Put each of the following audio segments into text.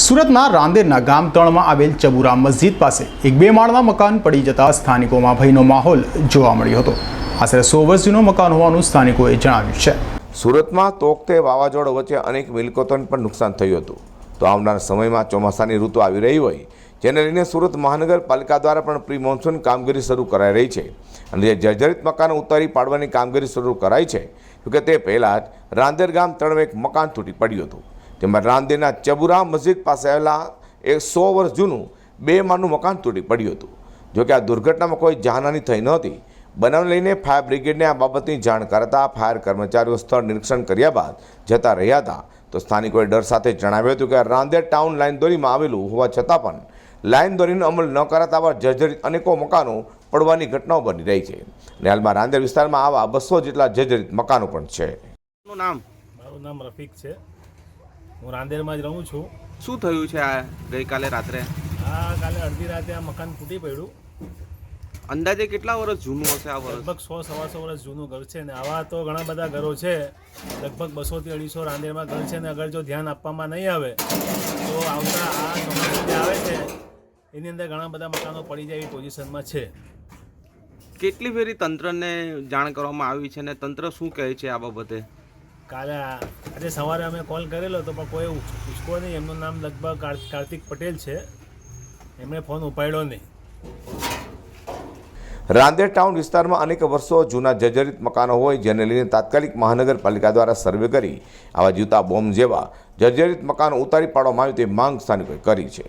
સુરતના રાંદેરના ગામ ત્રણમાં આવેલ ચબુરા મસ્જિદ પાસે એક બે માળના મકાન પડી જતા સ્થાનિકોમાં ભયનો માહોલ જોવા મળ્યો હતો. આશરે સો વર્ષ જૂનું મકાન હોવાનું સ્થાનિકોએ જણાવ્યું છે. સુરતમાં તોકતે વાવાઝોડા વચ્ચે અનેક મિલકતોને પણ નુકસાન થયું હતું. તો આવનાર સમયમાં ચોમાસાની ઋતુ આવી રહી હોય, જેને લઈને સુરત મહાનગરપાલિકા દ્વારા પણ પ્રી મોન્સૂન કામગીરી શરૂ કરાઈ રહી છે. અને જે જર્જરિત મકાનો ઉતારી પાડવાની કામગીરી શરૂ કરાઈ છે, જોકે તે પહેલાં જ રાંદેર ગામ ત્રણ એક મકાન તૂટી પડ્યું હતું. તેમાં રાંદેરના ચબુરા મસ્જિદ પાસે આવેલા એક સો વર્ષ જૂનું બે માળનું મકાન તૂટી પડ્યું હતું. જોકે આ દુર્ઘટનામાં કોઈ જાનહાની થઈ નહોતી. બનાવને લઈને ફાયર બ્રિગેડને આ બાબતની જાણ કરતા ફાયર કર્મચારીઓ સ્થળ નિરીક્ષણ કર્યા બાદ જતા રહ્યા હતા. તો સ્થાનિકોએ ડર સાથે જણાવ્યું હતું કે રાંદેર ટાઉન લાઇન દોરીમાં આવેલું હોવા છતાં પણ લાઇન દોરીનો અમલ ન કરાતા આવા જર્જરિત અનેકો મકાનો પડવાની ઘટનાઓ બની રહી છે. અને હાલમાં રાંદેર વિસ્તારમાં આવા બસો જેટલા જર્જરિત મકાનો પણ છે. નામ? મારું નામ રફીક છે. હું રાંદેરમાં જ રહું છું. શું થયું છે આ ગઈકાલે રાત્રે? આ કાલે અડધી રાતે આ મકાન ફૂટી પડ્યું. અંદાજે કેટલા વર્ષ જૂનું હશે આ વર્ષ? લગભગ સો સવાસો વર્ષ જૂનું ઘર છે ને આવા તો ઘણા બધા ઘરો છે. લગભગ બસોથી અઢીસો રાંદેરમાં ઘર છે ને અગર જો ધ્યાન આપવામાં નહીં આવે તો આવતા આ ચોમાસું જે આવે છે એની અંદર ઘણા બધા મકાનો પડી જાય એવી પોઝિશનમાં છે. કેટલી ફેરી તંત્રને જાણ કરવામાં આવી છે ને તંત્ર શું કહે છે આ બાબતે? કાલે આજે સવારે અમે કોલ કરેલો તો પણ કોઈ પૂછકો નહીં. એમનું નામ લગભગ કાર્તિક પટેલ છે. એમણે ફોન ઉપાડ્યો નહીં. રાંદેર ટાઉન વિસ્તારમાં અનેક વર્ષો જૂના જર્જરિત મકાનો હોય, જેને લઈને તાત્કાલિક મહાનગરપાલિકા દ્વારા સર્વે કરી આવા જૂતા બોમ્બ જેવા જર્જરિત મકાનો ઉતારી પાડવામાં આવ્યું તે માંગ સ્થાનિકોએ કરી છે.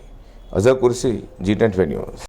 અઝર કુર્સી જી ટેન્ટ ન્યૂઝ.